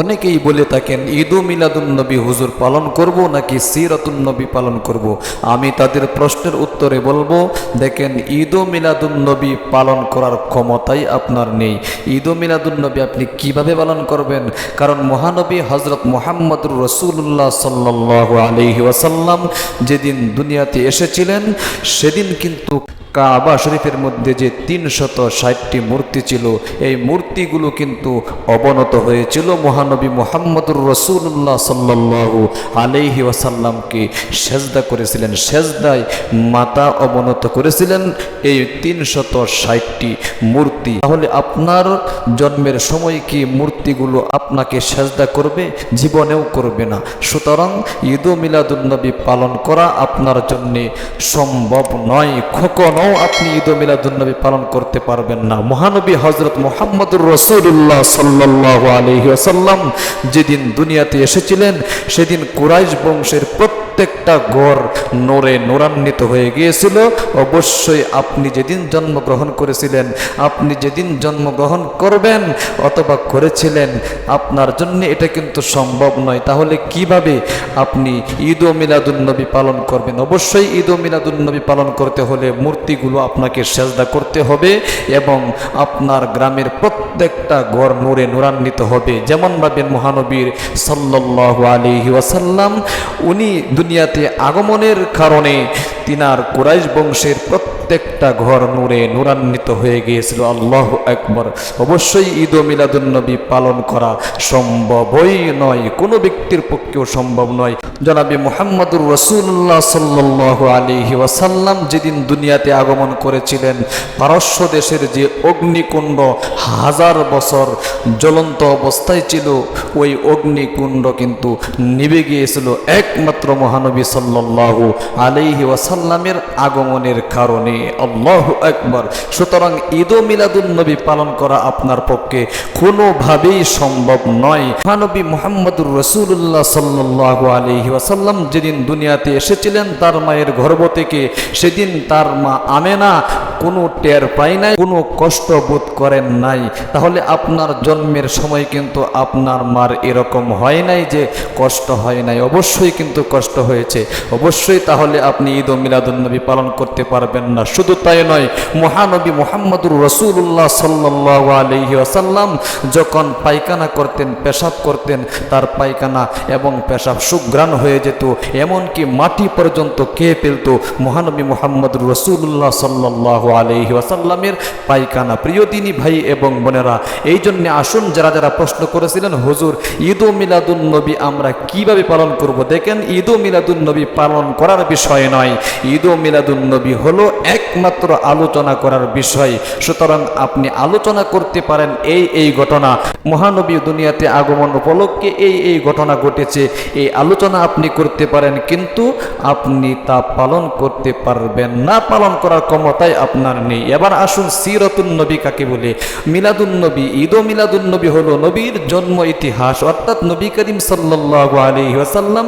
অনেকেই বলে থাকেন, ঈদু মিলাদুন নবী হুজুর পালন করব নাকি সিরাতুন নবী পালন করব। আমি তাদের প্রশ্নের উত্তরে বলব, দেখেন, ঈদু মিলাদুন নবী পালন করার ক্ষমতাই আপনার নেই ঈদু মিলাদুন নবী আপনি কীভাবে পালন করবেন কারণ মহানবী হজরত মোহাম্মদুর রসুল্লাহ সাল্লাহ আলহি ওয়াসাল্লাম যেদিন দুনিয়াতে এসেছিলেন, সেদিন কিন্তু কাবা শরীফের মধ্যে যে তিনশত ষাটটি মূর্তি ছিল, এই মূর্তিগুলো কিন্তু অবনত হয়েছিল মহানবী মোহাম্মদুর রসুল্লাহ সাল্লাহু আলহি ওয়াসাল্লামকে সেজদা করেছিলেন। সেজদায় মাতা অবনত করেছিলেন এই তিনশত ষাটটি মূর্তি। তাহলে আপনার জন্মের সময় কি মূর্তিগুলো আপনাকে সেজদা করবে? জীবনেও করবে না। সুতরাং ঈদ মিলাদুলনবী পালন করা আপনার জন্যে সম্ভব নয়। কখনো আপনি ঈদ মিলাদুন্নবী পালন করতে পারবেন না। মহানবী হজরত মোহাম্মদুর রসুল্লাহ সাল্লাহ আলহি যেদিন দুনিয়াতে এসেছিলেন, সেদিন কুরাইশ বংশের প্রত্যেকটা গড় নোরে নোরান্বিত হয়ে গিয়েছিল। অবশ্যই আপনি যেদিন জন্মগ্রহণ করেছিলেন, আপনি যেদিন জন্মগ্রহণ করবেন অথবা করেছিলেন, আপনার জন্য এটা কিন্তু সম্ভব নয়। তাহলে কীভাবে আপনি ঈদ ও মিলাদুন্নবী পালন করবেন? অবশ্যই ঈদ ও মিলাদুন্নবী পালন করতে হলে মূর্তিগুলো আপনাকে সেজদা করতে হবে এবং আপনার গ্রামের প্রত্যেকটা ঘর নূরে নূরান্বিত হবে। যেমন ভাবেন মহানবীর সাল্লাহ আলিহি ওয়াসাল্লাম, উনি দুনিয়াতে আগমনের কারণে তিনার কুরাইশ বংশের প্রত্যেকটা ঘর নূরে নূরান্বিত হয়ে গিয়েছিল। আল্লাহ একবার অবশ্যই ঈদ ও মিলাদুন্নবী পালন করা সম্ভবই নয়। কোনো ব্যক্তির পক্ষেও সম্ভব নয়। জনাবি মোহাম্মদুর রসুল্লাহ সাল্লাহ আলিহি ওয়াসাল্লাম যেদিন দুনিয়াতে আগমন করেছিলেন, পারস্য দেশের যে অগ্নিকুণ্ড হাজার বছর জ্বলন্ত অবস্থায় ছিল, ওই অগ্নিকুণ্ড কিন্তু নিভে গিয়েছিল। একমাত্র মহানবী সাল্লাহ আলিহি ওয়াসাল্লামের আগমনের কারণে। আল্লাহ একবার সুতরাং ঈদ মিলাদুল নবী পালন করা আপনার পক্ষে কোনোভাবেই সম্ভব নয়। মহানবী মোহাম্মদুর রসুল্লাহ সাল্লাহ আলিহি ওয়াসাল্লাম যেদিন দুনিয়াতে এসেছিলেন, তার মায়ের গর্ভ থেকে সেদিন তার মা আমেনা কোনো টের পায় নাই, কোনো কষ্ট বোধ করেন নাই। তাহলে আপনার জন্মের সময় কিন্তু আপনার মার এরকম হয় নাই যে কষ্ট হয় নাই। অবশ্যই কিন্তু কষ্ট হয়েছে। অবশ্যই তাহলে আপনি ঈদ ও মিলাদুলনবী পালন করতে পারবেন না। শুধু তাই নয়, মহানবী মোহাম্মদুর রসুল্লাহ সাল্লাহ আলহি আসাল্লাম যখন পায়খানা করতেন, পেশাব করতেন, তার পায়খানা এবং পেশাব সুগ্রাণ হয়ে যেত, এমনকি মাটি পর্যন্ত কে ফেলত মহানবী মোহাম্মদুর রসুল্লাহ সাল্লাহ আলহি আসাল্লামের পায়খানা। প্রিয় দিনী ভাই এবং বোনেরা, এই জন্যে আসুন যারা যারা প্রশ্ন করেছিলেন, হুজুর, ঈদ ও মিলাদুল নবী আমরা কীভাবে পালন করব? দেখেন, ঈদ ও মিলাদুল নবী পালন করার বিষয় নয়। ঈদ ও মিলাদুল নবী হলো একমাত্র আলোচনা করার বিষয়। সুতরাং আপনি আলোচনা করতে পারেন এই এই ঘটনা। মহানবী দুনিয়াতে আগমন উপলক্ষে এই এই ঘটনা ঘটেছে। এই আলোচনা আপনি করতে পারেন, কিন্তু আপনি তা পালন করতে পারবেন না। পালন করার ক্ষমতাই আপনার নেই। এবার আসুন সিরতুন নবী কাকে বলে? মিলাদুন নবী, ঈদ ও মিলাদুন নবী হলো নবীর জন্ম ইতিহাস। অর্থাৎ নবী করিম সাল্লাহ আলী ওয়াসাল্লাম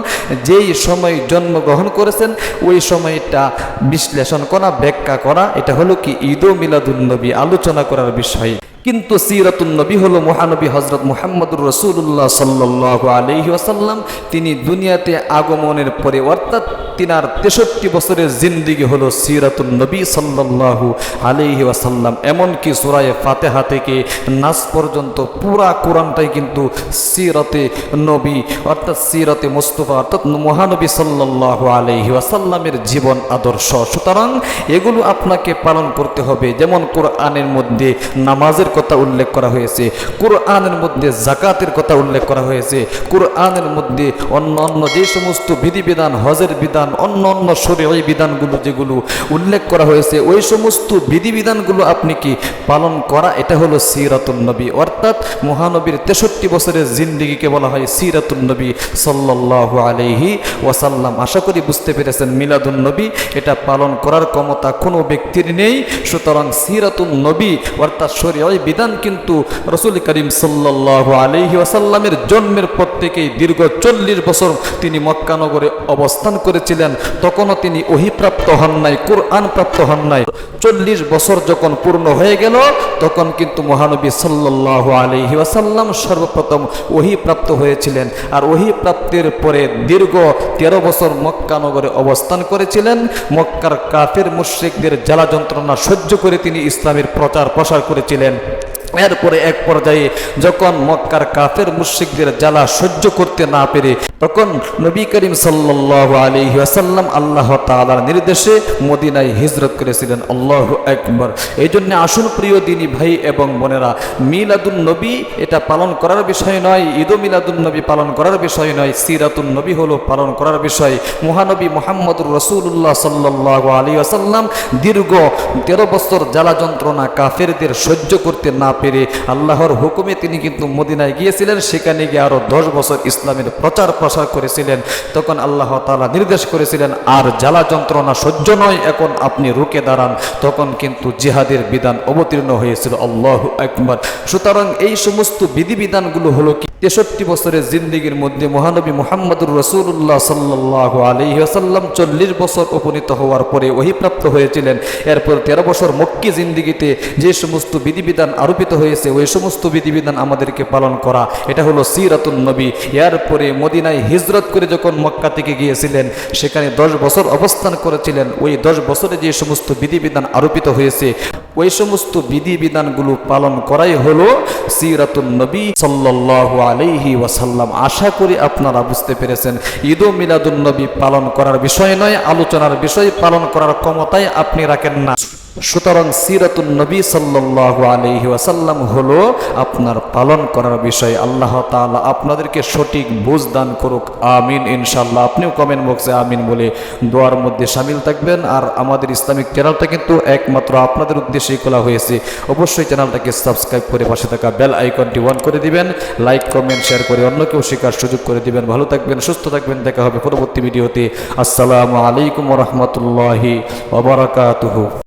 যেই সময় জন্মগ্রহণ করেছেন, ওই সময়টা বিশ্লেষণ করা ব্যাখ্যা করা এটা হলো কি ঈদ ও মিলাদুন নবী আলোচনা করার বিষয়। কিন্তু সিরাতুল নবী হলো মহানবী হজরত মুহাম্মদুর রসুল্লাহ সাল্লাহ আলহি আসাল্লাম তিনি দুনিয়াতে আগমনের পরে, অর্থাৎ তিনার তেষট্টি বছরের জিন্দিগি হলো সিরাতুল নবী সাল্লাহু আলহি আসাল্লাম এমনকি সুরায় ফাতেহা থেকে নাস পর্যন্ত পুরা কোরআনটাই কিন্তু সিরতে নবী, অর্থাৎ সিরতে মুস্তফা, অর্থাৎ মহানবী সাল্লাহ আলহি আসাল্লামের জীবন আদর্শ। সুতরাং এগুলো আপনাকে পালন করতে হবে। যেমন কোরআনের মধ্যে নামাজের কথা উল্লেখ করা হয়েছে। কোরআনের মধ্যে জাকাতের কথা উল্লেখ করা হয়েছে। কোরআনের মধ্যে অন্য অন্য যে সমস্ত বিধিবিধান, হজের বিধান অন্য অন্য শরীয় বিধানগুলো যেগুলো উল্লেখ করা হয়েছে, ওই সমস্ত বিধিবিধানগুলো আপনি কি পালন করা? এটা হলো সিরাতুল নবী। অর্থাৎ মহানবীর তেষট্টি বছরের জিন্দিগিকে বলা হয় সিরাতুল নবী সাল্লাহ আলহি ওয়াসাল্লাম। আশা করি বুঝতে পেরেছেন মিলাদুল নবী। এটা পালন করার ক্ষমতা কোনো ব্যক্তির নেই। সুতরাং সিরাতুল নবী, অর্থাৎ শরীয় বিধান কিন্তু রসুল করিম সাল্লাহ আলহি ওয়াসাল্লামের জন্মের পর থেকেই দীর্ঘ চল্লিশ বছর তিনি মক্কানগরে অবস্থান করেছিলেন। তখনও তিনি অহিপ্রাপ্ত হন নাই কোরআন প্রাপ্ত হন নাই। চল্লিশ বছর যখন পূর্ণ হয়ে গেল, তখন কিন্তু মহানবী সাল্লাহ আলহি ওয়াসাল্লাম সর্বপ্রথম ওহি প্রাপ্ত হয়েছিলেন। আর ওহি প্রাপ্তির পরে দীর্ঘ তেরো বছর মক্কানগরে অবস্থান করেছিলেন। মক্কার কাফের মুশ্রিকদের জ্বালা যন্ত্রণা সহ্য করে তিনি ইসলামের প্রচার প্রসার করেছিলেন। এরপরে এক পর্যায়ে যখন মক্কার কাফের মুশ্রিকদের জ্বালা সহ্য করতে না পেরে, তখন নবী করিম সাল্লাহ আলী আসাল্লাম আল্লাহ তালার নির্দেশে মদিনায় হিজরত করেছিলেন। আল্লাহ একবার এই জন্য আসুন প্রিয় দিনী ভাই এবং বোনেরা, মিলাদুন নবী এটা পালন করার বিষয় নয়, ঈদ মিলাদুন নবী পালন করার বিষয় নয়, সিরাতুন নবী হলো পালন করার বিষয়। মহানবী মোহাম্মদুর রসুল্লাহ সাল্লাহ আলী আসাল্লাম দীর্ঘ তেরো বছর জ্বালা যন্ত্রণা কাফেরদের সহ্য করতে না পেরে আল্লাহর হুকুমে তিনি কিন্তু মদিনায় গিয়েছিলেন, সেখানে গিয়ে আরও দশ বছর ইসলামের প্রচার প্রসার করেছিলেন। তখন আল্লাহ তালা নির্দেশ করেছিলেন, আর জ্বালা যন্ত্রণা সহ্য নয়, এখন আপনি রুকে দাঁড়ান। তখন কিন্তু জিহাদের বিধান অবতীর্ণ হয়েছিল, আল্লাহ একবার সুতরাং এই সমস্ত বিধিবিধানগুলো হলো কি? তেষট্টি বছরের জিন্দিগির মধ্যে মহানবী মোহাম্মদুর রসুল্লাহ সাল্লাহ আলহিহাসাল্লাম চল্লিশ বছর উপনীত হওয়ার পরে ওহিপ্রাপ্ত হয়েছিলেন। এরপর তেরো বছর মক্কি জিন্দিগিতে যে সমস্ত বিধিবিধান আরোপিত হয়েছে। ওই সমস্ত বিধিবিধান আমাদেরকে পালন করা। এটা হলো সিরাতুল নবী। এরপরে মদিনায় হিজরত করে যখন মক্কা থেকে গিয়েছিলেন, সেখানে দশ বছর অবস্থান করেছিলেন। ওই দশ বছরে যে সমস্ত বিধিবিধান আরোপিত হয়েছে, ওই সমস্ত বিধিবিধানগুলো পালন করাই হলো সিরাতুল নবী সাল্লাহ আলাইহি ওয়াসাল্লাম। আশা করি আপনারা বুঝতে পেরেছেন। ঈদ ও মিলাদুল নবী পালন করার বিষয় নয়, আলোচনার বিষয় পালন করার ক্ষমতায় আপনি রাখেন না। সুতরাং সিরাতুল নবী সাল্লাহ আলহি ওয়াসাল্লাম হলো আপনার পালন করার বিষয়। আল্লাহ তাআলা আপনাদেরকে সঠিক বুঝ দান করুক। আমিন ইনশাল্লাহ আপনিও কমেন্ট বক্সে আমিন বলে দোয়ার মধ্যে সামিল থাকবেন। আর আমাদের ইসলামিক চ্যানেলটা কিন্তু একমাত্র আপনাদের উদ্দেশ্যেই খোলা হয়েছে। অবশ্যই চ্যানেলটাকে সাবস্ক্রাইব করে পাশে থাকা বেল আইকনটি অন করে দিবেন। লাইক কমেন্ট শেয়ার করে অন্যকেও শেখার সুযোগ করে দিবেন। ভালো থাকবেন, সুস্থ থাকবেন। দেখা হবে পরবর্তী ভিডিওতে। আসসালামু আলাইকুম রহমতুল্লাহি ওবরাকাতুহু